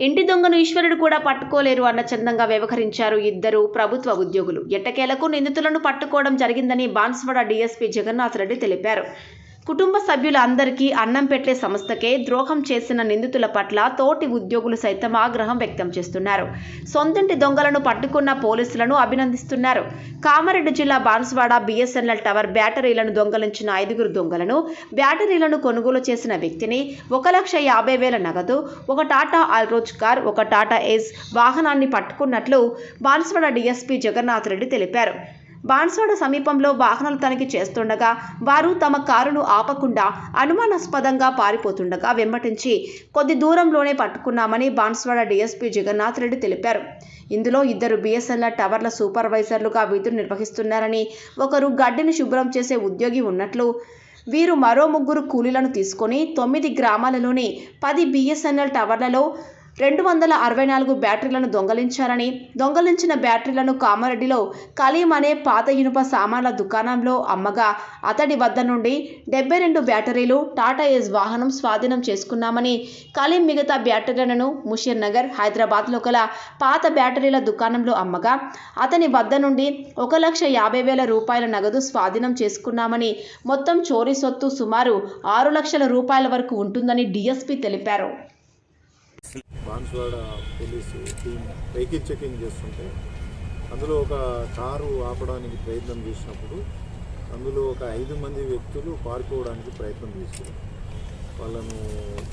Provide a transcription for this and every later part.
ఇంటి దొంగను ఈశ్వరుడు కూడా పట్టుకోలేరు అన్న చందంగా వ్యవహరించారు ఇద్దరు ప్రభుత్వ ఉద్యోగులు. ఎట్టకేలకు నిందితులను పట్టుకోవడం జరిగిందని బాన్స్వాడ డీఎస్పీ జగన్నాథ్ రెడ్డి తెలిపారు. కుటుంబ సభ్యుల అందరికీ అన్నం పెట్టే సంస్థకే ద్రోహం చేసిన నిందితుల పట్ల తోటి ఉద్యోగులు సైతం ఆగ్రహం వ్యక్తం చేస్తున్నారు. సొంతింటి దొంగలను పట్టుకున్న పోలీసులను అభినందిస్తున్నారు. కామారెడ్డి జిల్లా బాన్స్వాడ బిఎస్ఎన్ఎల్ టవర్ బ్యాటరీలను దొంగలించిన ఐదుగురు దొంగలను బ్యాటరీలను కొనుగోలు చేసిన వ్యక్తిని ఒక లక్ష యాభై వేల నగదు ఒక టాటా ఆల్రోజ్ కార్ ఒక టాటా ఏజ్ వాహనాన్ని పట్టుకున్నట్లు బాన్స్వాడ డీఎస్పీ జగన్నాథ్ రెడ్డి తెలిపారు. బాన్సాడ సమీపంలో వాహనాలు తనిఖీ చేస్తుండగా వారు తమ కారును ఆపకుండా అనుమానాస్పదంగా పారిపోతుండగా వెంబటించి కొద్ది దూరంలోనే పట్టుకున్నామని బాన్స్వాడ డీఎస్పీ జగన్నాథ్ రెడ్డి తెలిపారు. ఇందులో ఇద్దరు బీఎస్ఎన్ఎల్ టవర్ల సూపర్వైజర్లుగా విధులు నిర్వహిస్తున్నారని ఒకరు గడ్డిని శుభ్రం చేసే ఉద్యోగి ఉన్నట్లు వీరు మరో ముగ్గురు కూలీలను తీసుకొని తొమ్మిది గ్రామాలలోని పది బిఎస్ఎన్ఎల్ టవర్లలో రెండు వందల అరవై నాలుగు బ్యాటరీలను దొంగలించారని దొంగలించిన బ్యాటరీలను కామారెడ్డిలో కలీం అనే పాత ఇనుప సామాన్ల దుకాణంలో అమ్మగా అతడి వద్ద నుండి డెబ్బై రెండు బ్యాటరీలు టాటా ఏజ్ వాహనం స్వాధీనం చేసుకున్నామని కలీం మిగతా బ్యాటరీలను ముషీర్ నగర్ హైదరాబాద్లో గల పాత బ్యాటరీల దుకాణంలో అమ్మగా అతని వద్ద నుండి ఒక లక్ష యాభై వేల రూపాయల నగదు స్వాధీనం చేసుకున్నామని మొత్తం చోరీ సొత్తు సుమారు ఆరు లక్షల రూపాయల వరకు ఉంటుందని డీఎస్పీ తెలిపారు. Banswada police team vehicle checking చేస్తుంటే అందులో ఒక కారు ఆపడానికి ప్రయత్నం చేసినప్పుడు అందులో ఒక ఐదు మంది వ్యక్తులు పారిపోవడానికి ప్రయత్నం చేశారు. వాళ్ళను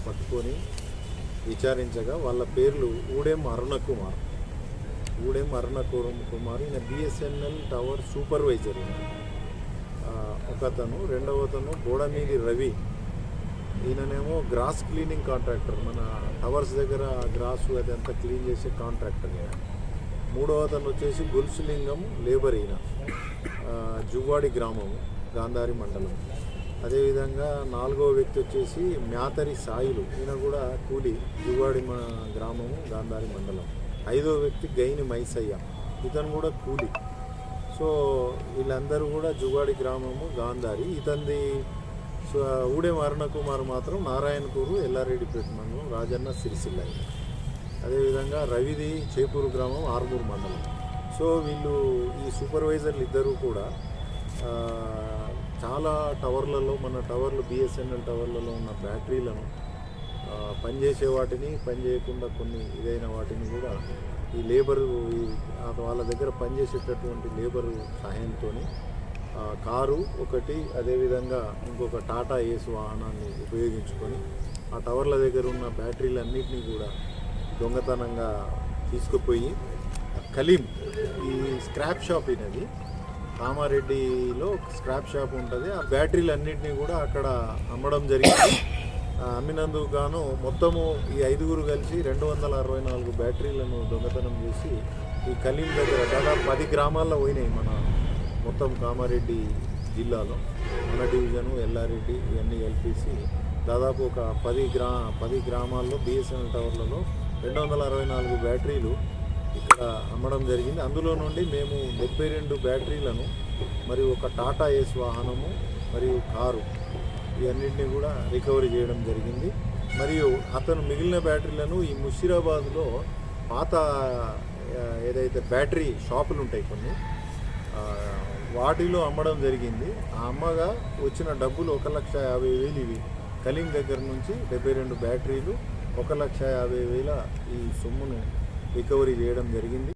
పట్టుకొని విచారించగా వాళ్ళ పేర్లు ఊడెం అరుణ కుమార్ ఊడెం అరుణ కుర- కుమార్ ఈయన బిఎస్ఎన్ఎల్ టవర్ సూపర్వైజర్. ఈయన. ఒకతను రెండవ అతను గోడమీది రవి. ఈయననేమో గ్రాస్ క్లీనింగ్ కాంట్రాక్టర్. మన టవర్స్ దగ్గర గ్రాస్ అదంతా క్లీన్ చేసే కాంట్రాక్టర్ ఈయన. మూడవ అతను వచ్చేసి గుల్సులింగం లేబర్ ఈయన. జువ్వాడి గ్రామము గాంధారి మండలం. అదేవిధంగా నాలుగవ వ్యక్తి వచ్చేసి మ్యాతరి సాయిలు. ఈయన కూడా కూలి జువ్వాడి మా గ్రామము గాంధారి మండలం. ఐదవ వ్యక్తి గైని మైసయ్య. ఇతను కూడా కూలి. సో వీళ్ళందరూ కూడా జువ్వాడి గ్రామము గాంధారి. ఇతంది సో ఊడే అరుణ కుమార్ మాత్రం నారాయణకూరు ఎల్లారెడ్డిపేట మండలం రాజన్న సిరిసిల్ల. అదేవిధంగా రవిది చేపూరు గ్రామం ఆర్మూరు మండలం. సో వీళ్ళు ఈ సూపర్వైజర్లు ఇద్దరు కూడా చాలా టవర్లలో మన టవర్లు బిఎస్ఎన్ఎల్ టవర్లలో ఉన్న బ్యాటరీలను పనిచేసే వాటిని పనిచేయకుండా కొన్ని ఇదైన వాటిని కూడా ఈ లేబరు వాళ్ళ దగ్గర పనిచేసేటటువంటి లేబరు సహాయంతో కారు ఒకటి అదేవిధంగా ఇంకొక టాటా ఏసు వాహనాన్ని ఉపయోగించుకొని ఆ టవర్ల దగ్గర ఉన్న బ్యాటరీలన్నింటినీ కూడా దొంగతనంగా తీసుకుపోయి కలీం ఈ స్క్రాప్ షాప్ ఇది కామారెడ్డిలో స్క్రాప్ షాప్ ఉంటుంది. ఆ బ్యాటరీలన్నింటినీ కూడా అక్కడ అమ్మడం జరిగింది. అమ్మినందుకు గాను మొత్తము ఈ ఐదుగురు కలిసి రెండు వందల అరవై నాలుగు బ్యాటరీలను దొంగతనం చేసి ఈ కలీం దగ్గర దాదాపు పది గ్రామాల్లో పోయినాయి మన మొత్తం కామారెడ్డి జిల్లాలో మన డివిజను ఎల్లారెడ్డి ఇవన్నీ ఎల్పిసి దాదాపు ఒక పది గ్రా పది గ్రామాల్లో బిఎస్ఎన్ఎల్ టవర్లలో రెండు వందల అరవై నాలుగు బ్యాటరీలు ఇక్కడ అమ్మడం జరిగింది. అందులో నుండి మేము డెబ్బై రెండు బ్యాటరీలను మరియు ఒక టాటా ఏస్ వాహనము మరియు కారు ఇవన్నింటినీ కూడా రికవరీ చేయడం జరిగింది. మరియు అతను మిగిలిన బ్యాటరీలను ఈ ముషీరాబాద్లో పాత ఏదైతే బ్యాటరీ షాపులు ఉంటాయి కొన్ని వాటిలో అమ్మడం జరిగింది. ఆ అమ్మగా వచ్చిన డబ్బులు ఒక లక్ష యాభై వేలు ఇవి. కలీం దగ్గర నుంచి డెబ్బై రెండు బ్యాటరీలు ఒక లక్ష యాభై వేల ఈ సొమ్మును రికవరీ చేయడం జరిగింది.